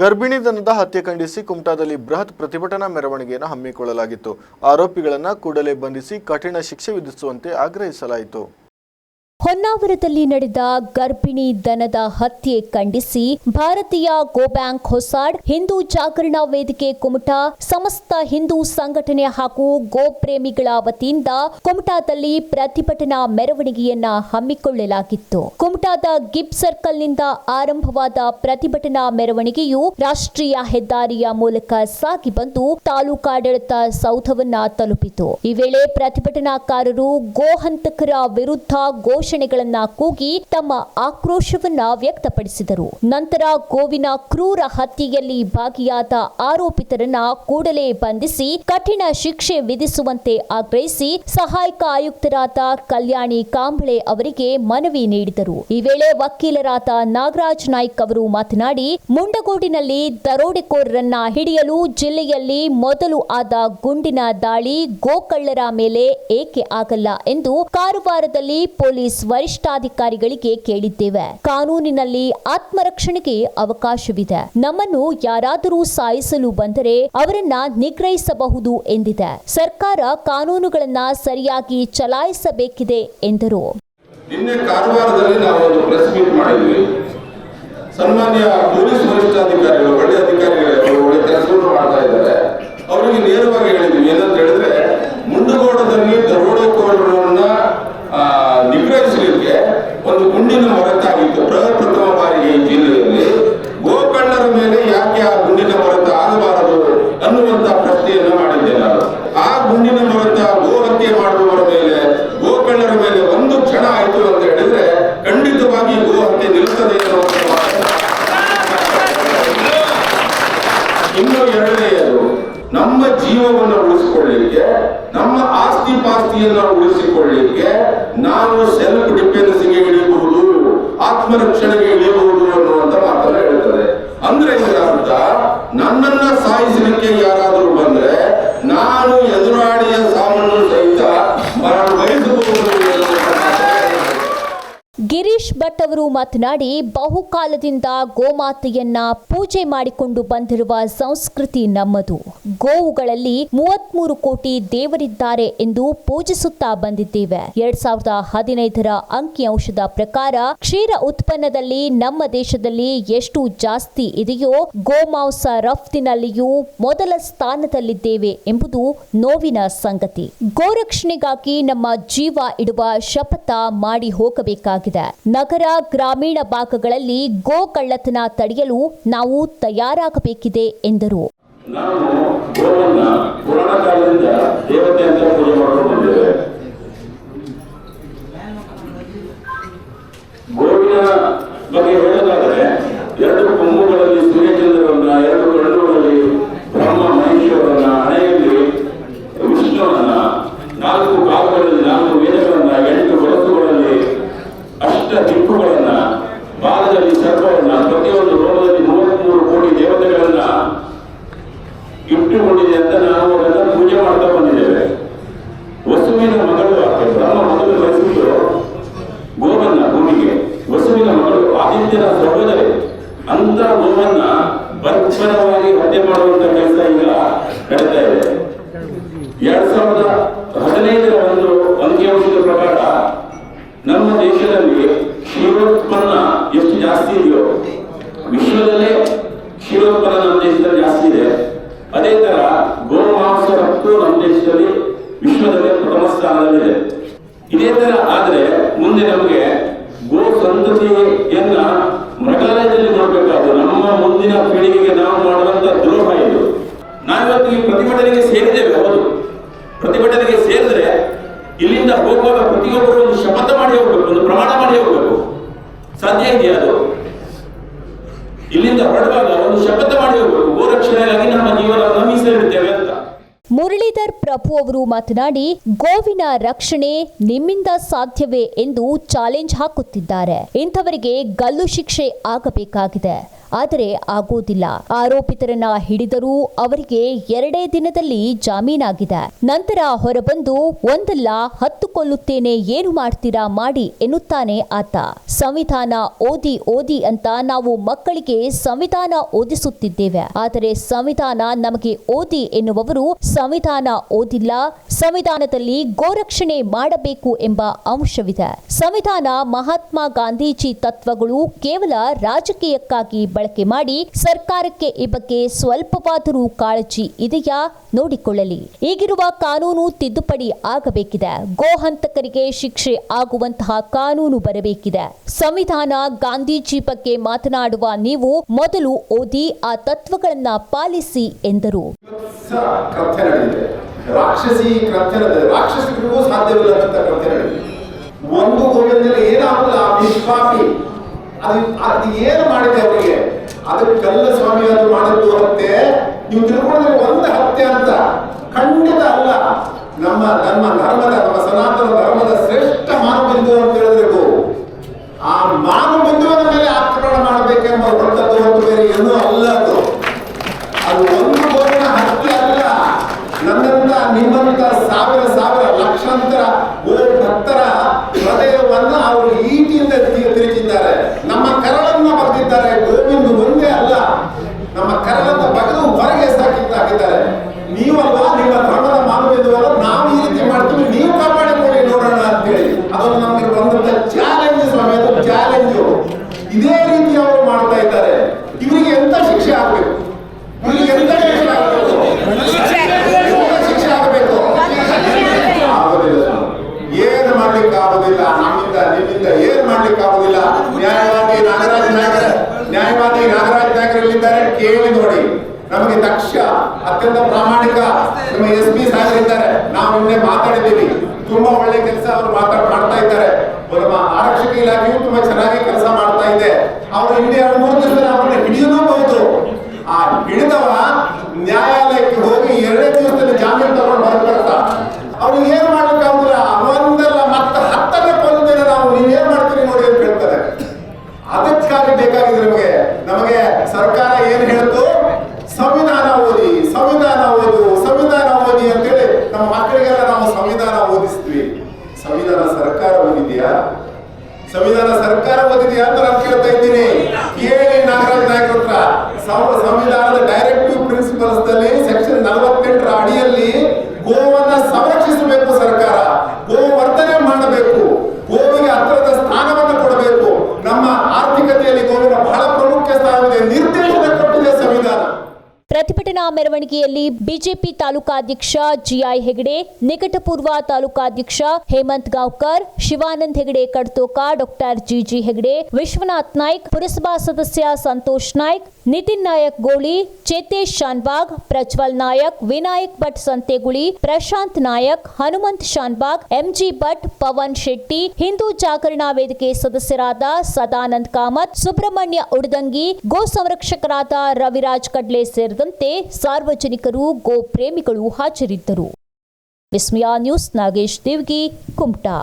ಗರ್ಭಿಣಿ ದನದ ಹತ್ಯೆ ಖಂಡಿಸಿ ಕುಮಟಾದಲ್ಲಿ ಬೃಹತ್ ಪ್ರತಿಭಟನಾ ಮೆರವಣಿಗೆಯನ್ನು ಹಮ್ಮಿಕೊಳ್ಳಲಾಗಿತ್ತು. ಆರೋಪಿಗಳನ್ನು ಕೂಡಲೇ ಬಂಧಿಸಿ ಕಠಿಣ ಶಿಕ್ಷೆ ವಿಧಿಸುವಂತೆ ಆಗ್ರಹಿಸಲಾಯಿತು. ಹೊನ್ನಾವರದಲ್ಲಿ ನಡೆದ ಗರ್ಭಿಣಿ ದನದ ಹತ್ಯೆ ಖಂಡಿಸಿ ಭಾರತೀಯ ಗೋ ಬ್ಯಾಂಕ್ ಹೊಸಾಡ್ ಹಿಂದೂ ಜಾಗರಣಾ ವೇದಿಕೆ ಕುಮಟಾ ಸಮಸ್ತ ಹಿಂದೂ ಸಂಘಟನೆ ಹಾಗೂ ಗೋ ಪ್ರೇಮಿಗಳ ವತಿಯಿಂದ ಕುಮಟಾದಲ್ಲಿ ಪ್ರತಿಭಟನಾ ಮೆರವಣಿಗೆಯನ್ನ ಹಮ್ಮಿಕೊಳ್ಳಲಾಗಿತ್ತು. ಕುಮಟಾದ ಗಿಬ್ ಸರ್ಕಲ್ನಿಂದ ಆರಂಭವಾದ ಪ್ರತಿಭಟನಾ ಮೆರವಣಿಗೆಯು ರಾಷ್ಟ್ರೀಯ ಹೆದ್ದಾರಿಯ ಮೂಲಕ ಸಾಗಿ ಬಂದು ತಾಲೂಕಾಡಳಿತ ಸೌಧವನ್ನ ತಲುಪಿತು. ಈ ವೇಳೆ ಪ್ರತಿಭಟನಾಕಾರರು ಗೋಹಂತಕರ ವಿರುದ್ಧ ಘೋಷಣೆಗಳನ್ನ ಕೂಗಿ ತಮ್ಮ ಆಕ್ರೋಶವನ್ನ ವ್ಯಕ್ತಪಡಿಸಿದರು. ನಂತರ ಗೋವಿನ ಕ್ರೂರ ಹತ್ಯೆಯಲ್ಲಿ ಭಾಗಿಯಾದ ಆರೋಪಿತರನ್ನ ಕೂಡಲೇ ಬಂಧಿಸಿ ಕಠಿಣ ಶಿಕ್ಷೆ ವಿಧಿಸುವಂತೆ ಆಗ್ರಹಿಸಿ ಸಹಾಯಕ ಆಯುಕ್ತರಾದ ಕಲ್ಯಾಣಿ ಕಾಂಬಳೆ ಅವರಿಗೆ ಮನವಿ ನೀಡಿದರು. ಈ ವೇಳೆ ವಕೀಲರಾದ ನಾಗರಾಜ್ ನಾಯ್ಕ್ ಅವರು ಮಾತನಾಡಿ, ಮುಂಡಗೋಡಿನಲ್ಲಿ ದರೋಡೆಕೋರರನ್ನ ಹಿಡಿಯಲು ಜಿಲ್ಲೆಯಲ್ಲಿ ಮೊದಲು ಆದ ಗುಂಡಿನ ದಾಳಿ ಗೋಕಳ್ಳರ ಮೇಲೆ ಏಕೆ ಆಗಲ್ಲ ಎಂದು ಕಾರವಾರದಲ್ಲಿ ಪೊಲೀಸ್ ವರಿಷ್ಠಾಧಿಕಾರಿಗಳಿಗೆ ಕೇಳಿದ್ದೇವೆ. ಕಾನೂನಿನಲ್ಲಿ ಆತ್ಮರಕ್ಷಣೆಗೆ ಅವಕಾಶವಿದೆ. ನಮ್ಮನ್ನು ಯಾರಾದರೂ ಸಾಯಿಸಲು ಬಂದರೆ ಅವರನ್ನ ನಿಗ್ರಹಿಸಬಹುದು ಎಂದಿದೆ. ಸರ್ಕಾರ ಕಾನೂನುಗಳನ್ನ ಸರಿಯಾಗಿ ಚಲಾಯಿಸಬೇಕಿದೆ ಎಂದರು. ನಿನ್ನೆ ಕಾರವಾರದಲ್ಲಿ ನಾವು ಒಂದು ಪ್ರೆಸ್ ಮೀಟ್ ಮಾಡಿದ್ವಿ. ಸನ್ಮಾನ್ಯ ಪೊಲೀಸ್ ವರಿಷ್ಠಾಧಿಕಾರಿಗಳು ಒಳ್ಳೆ ಅಧಿಕಾರಿಗಳು ಒಳ್ಳೆ ಕೆಲಸವನ್ನು ಮಾಡ್ತಾ ಇದ್ದಾರೆ. ಅವರಿಗೆ ನೇರವಾಗಿ ಹೇಳಿದ್ವಿ, ಏನಂತ ಹೇಳಿದ್ರೆ ಮುಂಡಗೋಡದಲ್ಲಿ ದರೋಡೆಕೋರರನ್ನ ಆ, ನಿಗ್ರಹಿಸಲಿಕ್ಕೆ ಒಂದು ಗುಂಡಿನ ಹೊರತಾಗಿತ್ತು ಪ್ರಪ್ರಥಮ ಬಾರಿಗೆ ಈ ಜಿಲ್ಲೆಯಲ್ಲಿ ಗೋಕಳ್ಳರ ಮೇಲೆ ಯಾಕೆ ಆ ಗುಂಡಿನ ಹೊರತ ಆಗಬಾರದು ಅನ್ನುವಂತ ಪ್ರಶ್ನೆಯನ್ನ ಮಾಡಿದ್ದೆ ನಾನು ಆ ಗುಂಡಿನ ಹೊರತ ಗೋ ಹತ್ಯೆ ಮಾಡುವವರ ಮೇಲೆ ಗೋಕಳ್ಳರ ಮೇಲೆ ಒಂದು ಕ್ಷಣ ಆಯಿತು ಅಂತ ಹೇಳಿದ್ರೆ ಖಂಡಿತವಾಗಿ ಗೋ ಹತ್ಯೆ ನಿಲ್ತದೆ ಅನ್ನುವಂಥ ಇನ್ನು ಎರಡನೆಯದು ನಮ್ಮ ಜೀವವನ್ನು ಉಳಿಸಿಕೊಳ್ಳಿಕ್ಕೆ ನಮ್ಮ ಆಸ್ತಿ ಪಾಸ್ತಿಯನ್ನು ಉಳಿಸಿಕೊಳ್ಳಿಕ್ಕೆ ನಾನು ಸೆಲ್ಫ್ ಡಿಪೆಂಡೆನ್ಸಿಗೆ ಇಳಿಬಹುದು ಆತ್ಮರಕ್ಷಣೆಗೆ ಇಳಿಯಬಹುದು. ಗಿರೀಶ್ ಭಟ್ ಅವರು ಮಾತನಾಡಿ, ಬಹುಕಾಲದಿಂದ ಗೋಮಾತೆಯನ್ನ ಪೂಜೆ ಮಾಡಿಕೊಂಡು ಬಂದಿರುವ ಸಂಸ್ಕೃತಿ ನಮ್ಮದು. ಗೋವುಗಳಲ್ಲಿ ಮೂವತ್ಮೂರು ಕೋಟಿ ದೇವರಿದ್ದಾರೆ ಎಂದು ಪೂಜಿಸುತ್ತಾ ಬಂದಿದ್ದೇವೆ. ಎರಡ್ ಸಾವಿರದ ಹದಿನೈದರ ಅಂಕಿಅಂಶದ ಪ್ರಕಾರ ಕ್ಷೀರ ಉತ್ಪನ್ನದಲ್ಲಿ ನಮ್ಮ ದೇಶದಲ್ಲಿ ಎಷ್ಟು ಜಾಸ್ತಿ ಇದೆಯೋ, ಗೋಮಾಂಸ ರಫ್ತಿನಲ್ಲಿಯೂ ಮೊದಲ ಸ್ಥಾನದಲ್ಲಿದ್ದೇವೆ ಎಂಬುದು ನೋವಿನ ಸಂಗತಿ. ಗೋರಕ್ಷಣೆಗಾಗಿ ನಮ್ಮ ಜೀವ ಇಡುವ ಶಪಥ ಮಾಡಿ ಹೋಗಬೇಕಾಗಿದೆ. ನಗರ ಗ್ರಾಮೀಣ ಭಾಗಗಳಲ್ಲಿ ಗೋ ಕಳ್ಳತನ ತಡೆಯಲು ನಾವು ತಯಾರಾಗಬೇಕಿದೆ ಎಂದರು. ಬಗ್ಗೆ ಹೇಳೋದಾದ್ರೆ ಎರಡು ಕೊಂಬುಗಳಲ್ಲಿ ಸೂರ್ಯಚಂದ್ರರನ್ನ ಎರಡು ಕಣ್ಣುಗಳಲ್ಲಿ ದಿಕ್ಕುಗಳನ್ನ ಬಾಲದಲ್ಲಿ ಸರ್ಪವನ್ನ, ಪ್ರತಿಯೊಂದು ರೋಗದಲ್ಲಿ ಮೂವತ್ಮೂರು ಕೋಟಿ ದೇವತೆಗಳನ್ನ ಇಟ್ಟುಕೊಂಡಿದೆ ಅಂತ ನಾವು ಅದನ್ನ ಪೂಜೆ ಮಾಡ್ತಾ ಬಂದಿದ್ದೇವೆ. ವಸುವಿನ ಮಗಳು ಬ್ರಹ್ಮ ಮಗಳು ಬಯಸಿದ್ದು ಗೋವನ್ನ ಭೂಮಿಗೆ. ವಸುವಿನ ಮಗಳು ಆದಿತ್ಯನ ಸಹೋದರಿ ಅಂತ ಗೋವನ್ನ ಬರ್ಬರವಾಗಿ ಹತ್ಯೆ ಮಾಡುವಂತ ಕೆಲಸ ಈಗ ನಡೀತಾ ಇದೆ. ಎರಡ್ ಸಾವಿರದ ಹದಿನೈದರ ಒಂದು ಅಂಕಿಅಂಶದ ಪ್ರಕಾರ ನಮ್ಮ ದೇಶದಲ್ಲಿ ಜಾಸ್ತಿ ಇದೆಯೋ? ವಿಶ್ವದಲ್ಲೇ ಕ್ಷೀರೋತ್ಪನ್ನ ನಮ್ಮ ದೇಶದಲ್ಲಿ ಜಾಸ್ತಿ ಇದೆ. ಅದೇ ತರ ಗೋಮಾಂಸ ರಫ್ತು ನಮ್ಮ ದೇಶದಲ್ಲಿ ವಿಶ್ವದಲ್ಲೇ ಪ್ರಥಮ ಸ್ಥಾನದಲ್ಲಿದೆ. ಇದೇ ತರ ಆದ್ರೆ ಮುಂದೆ ನಮಗೆ ಗೋ ಸಂತತಿಯನ್ನ ಮೃಗಾಲಯದಲ್ಲಿ ನೋಡ್ಬೇಕಾದ್ರು. ನಮ್ಮ ಮುಂದಿನ ಪೀಳಿಗೆಗೆ ನಾವು ಮಾಡುವಂತ ದ್ರೋಹ ಇದು. ನಾವಿವತ್ತು ಈ ಪ್ರತಿಭಟನೆಗೆ ಸೇರಿದ್ದೇವೆ, ಹೌದು. ಪ್ರತಿಭಟನೆಗೆ ಸೇರಿದ್ರೆ ಇಲ್ಲಿಂದ ಹೋಗುವಾಗ ಪ್ರತಿಯೊಬ್ಬರು ಒಂದು ಶಪಥ ಮಾಡಿ ಹೋಗ್ಬೇಕು ಒಂದು ಪ್ರಮಾಣ ಮಾಡಿ ಹೋಗ್ಬೇಕು ಸಾಧ್ಯ ಇದೆಯಾ ಅದು ಇಲ್ಲಿಂದ ಹೊರಡುವಾಗ ಒಂದು ಶಪಥ ಮಾಡಿ ಹೋಗಬೇಕು ಗೋರಕ್ಷಣೆಗಾಗಿ ನಮ್ಮ ಜೀವನವನ್ನು ಮೀಸಲಿಡುತ್ತೇವೆ ಅಂತ. ಮುರಳೀಧರ್ ಪ್ರಭು ಅವರು ಮಾತನಾಡಿ, ಗೋವಿನ ರಕ್ಷಣೆ ನಿಮ್ಮಿಂದ ಸಾಧ್ಯವೇ ಎಂದು ಚಾಲೆಂಜ್ ಹಾಕುತ್ತಿದ್ದಾರೆ. ಇಂಥವರಿಗೆ ಗಲ್ಲು ಶಿಕ್ಷೆ ಆಗಬೇಕಾಗಿದೆ. ಆದರೆ ಆಗೋದಿಲ್ಲ ಆರೋಪಿತರನ್ನ ಹಿಡಿದರೂ ಅವರಿಗೆ ಎರಡೇ ದಿನದಲ್ಲಿ ಜಾಮೀನಾಗಿದೆ. ನಂತರ ಹೊರಬಂದು, ಒಂದಲ್ಲ, ಹತ್ತು ಕೊಲ್ಲುತ್ತೇನೆ ಏನು ಮಾಡ್ತೀರಾ ಮಾಡಿ ಎನ್ನುತ್ತಾನೆ ಆತ. ಸಂವಿಧಾನ ಓದಿ ಓದಿ ಅಂತ ನಾವು ಮಕ್ಕಳಿಗೆ ಸಂವಿಧಾನ ಓದಿಸುತ್ತಿದ್ದೇವೆ. ಆದರೆ ಸಂವಿಧಾನ ನಮಗೆ ಓದಿ ಎನ್ನುವವರು ಸಂವಿಧಾನ ಓದಿಲ್ಲ, ಸಂವಿಧಾನದಲ್ಲಿ ಗೋರಕ್ಷಣೆ ಮಾಡಬೇಕು ಎಂಬ ಅಂಶವಿದೆ. ಸಂವಿಧಾನ ಮಹಾತ್ಮ ಗಾಂಧೀಜಿ ತತ್ವಗಳು ಕೇವಲ ರಾಜಕೀಯಕ್ಕಾಗಿ ಬಳಕೆ ಮಾಡಿ ಸರ್ಕಾರಕ್ಕೆ ಈ ಬಗ್ಗೆ ಸ್ವಲ್ಪವಾದರೂ ಕಾಳಜಿ ಇದೆಯಾ ನೋಡಿಕೊಳ್ಳಲಿ. ಈಗಿರುವ ಕಾನೂನು ತಿದ್ದುಪಡಿ ಆಗಬೇಕಿದೆ. ಗೋಹಂತಕರಿಗೆ ಶಿಕ್ಷೆ ಆಗುವಂತಹ ಕಾನೂನು ಬರಬೇಕಿದೆ. ಸಂವಿಧಾನ ಗಾಂಧೀಜಿ ಬಗ್ಗೆ ಮಾತನಾಡುವ ನೀವು ಮೊದಲು ಓದಿ ಆ ತತ್ವಗಳನ್ನ ಪಾಲಿಸಿ ಎಂದರು. ರಾಕ್ಷಸಿ ಕೃತ್ಯ ಸಾಧ್ಯವಿಲ್ಲ ಒಂದು ಏನಾಗಲ್ಲ ಅದು ಏನು ಮಾಡಿದೆ ಅವರಿಗೆ? ಅದು ಕಲ್ಲ ಸ್ವಾಮಿ ಅದು ಮಾಡಿದ್ದು ಹತ್ಯೆ? ನೀವು ತಿಳ್ಕೊಂಡ್ರೆ ಒಂದು ಹತ್ಯೆ ಅಂತ. ಖಂಡಿತ ಅಲ್ಲ. ನಮ್ಮ ನಮ್ಮ ಧರ್ಮದ, ನಮ್ಮ ಸನಾತನ ಧರ್ಮದ ಶ್ರೇಷ್ಠ ಮಾನಬಿಂದು ಅಂತ ಹೇಳಿದ್ರೆ. ಆ ಮಾನಬಿಂದುವಿನ ಮೇಲೆ ಆಕ್ರಮಣ ಮಾಡಬೇಕೆಂಬ ಹೊರತದ್ದು ಹೊತ್ತು ಬೇರೆ ಏನೂ ಅಲ್ಲ ಅದು. ಅದು ಒಂದು ಗೋವಿನ ಹತ್ಯೆ ಅಲ್ಲ. ನನ್ನಂತ ನಿಮ್ಮಂತ ಸಂವಿಧಾನ ಸರ್ಕಾರ ಓದಿದೆಯಾ? ಸಂವಿಧಾನ ಸರ್ಕಾರ ಓದಿದೆಯಾ ಅಂತ ನಾನು ಕೇಳ್ತಾ ಇದ್ದೀನಿ. ಕೇಳಿ ನಾಗರಾಜ್ ನಾಯಕ್ ಹತ್ರ ಸಂವಿಧಾನದ ಡೈರೆಕ್ಟಿವ್ ಪ್ರಿನ್ಸಿಪಲ್ಸ್ ದಲ್ಲಿ ಸೆಕ್ಷನ್ ನಲವತ್ತೆಂಟರ ಅಡಿಯಲ್ಲಿ ಗೋವನ್ನ ಸಂರಕ್ಷಿಸಬೇಕು ಸರ್ಕಾರ. ಮೆರವಣಿಗೆಯಲ್ಲಿ ಬಿಜೆಪಿ ತಾಲೂಕಾಧ್ಯಕ್ಷ ಜಿಐ ಹೆಗಡೆ, ನಿಕಟಪೂರ್ವ ತಾಲೂಕಾಧ್ಯಕ್ಷ ಹೇಮಂತ್ ಗಾಂವ್ಕರ್, ಶಿವಾನಂದ್ ಹೆಗಡೆ ಕಡ್ತೋಕ ಡಾಕ್ಟರ್ ಜಿಜಿ ಹೆಗಡೆ, ವಿಶ್ವನಾಥ್ ನಾಯ್ಕ್, ಪುರಸಭಾ ಸದಸ್ಯ ಸಂತೋಷ್ ನಾಯ್ಕ್, ನಿತಿನ್ ನಾಯಕ್ ಗೋಳಿ, ಚೇತೇಶ್ ಶಾನ್ಬಾಗ್, ಪ್ರಜ್ವಲ್ ನಾಯಕ್, ವಿನಾಯಕ್ ಭಟ್ ಸಂತೆಗುಳಿ, ಪ್ರಶಾಂತ್ ನಾಯಕ್, ಹನುಮಂತ್ ಶಾನ್ಬಾಗ್, ಎಂಜಿ ಭಟ್, ಪವನ್ ಶೆಟ್ಟಿ, ಹಿಂದೂ ಜಾಗರಣಾ ವೇದಿಕೆ ಸದಸ್ಯರಾದ ಸದಾನಂದ್ ಕಾಮತ್, ಸುಬ್ರಹ್ಮಣ್ಯ ಉಡದಂಗಿ, ಗೋ ಸಂರಕ್ಷಕರಾದ ರವಿರಾಜ್ ಕಡ್ಲೆ ಸೇರಿದಂತೆ ಸಾರ್ವಜನಿಕರು ಗೋ ಪ್ರೇಮಿಗಳು ಹಾಜರಿದ್ದರು. ವಿಸ್ಮಯ ನ್ಯೂಸ್ ನಾಗೇಶ್ ದೇವ್ಗಿ ಕುಮಟಾ.